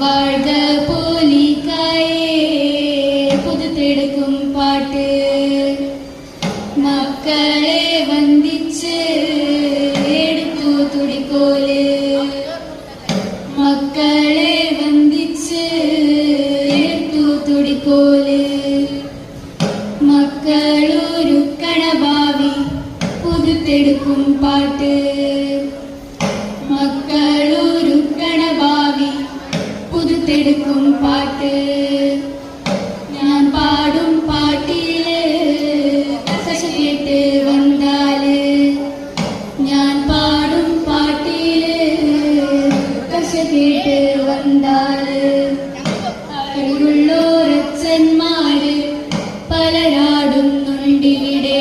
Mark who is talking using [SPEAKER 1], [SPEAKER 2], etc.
[SPEAKER 1] வாழ்க போலிக்காயே புதுத்தெடுக்கும் பாட்டு മക്കളെ വന്ദിച്ച് എടുത്തു തുടിക്കോല് മക്കളെ വന്ദിച്ച് എടുത്തു തുടിക്കോല് മക്കളൊരുക്കണ ഭാവി പുതുത്തെടുക്കും പാട്ട് പൂത്തെടുക്കും പാട്ട്. ഞാൻ പാടും പാട്ടിൽ. കശിയിട്ട് വന്നാൽ. ഞാൻ പാടും പാട്ടിൽ. കശിയിട്ട് വന്നാൽ. കഴിവുള്ളോരച്ഛന്മാര് പലരാടുന്നുണ്ടിവിടെ.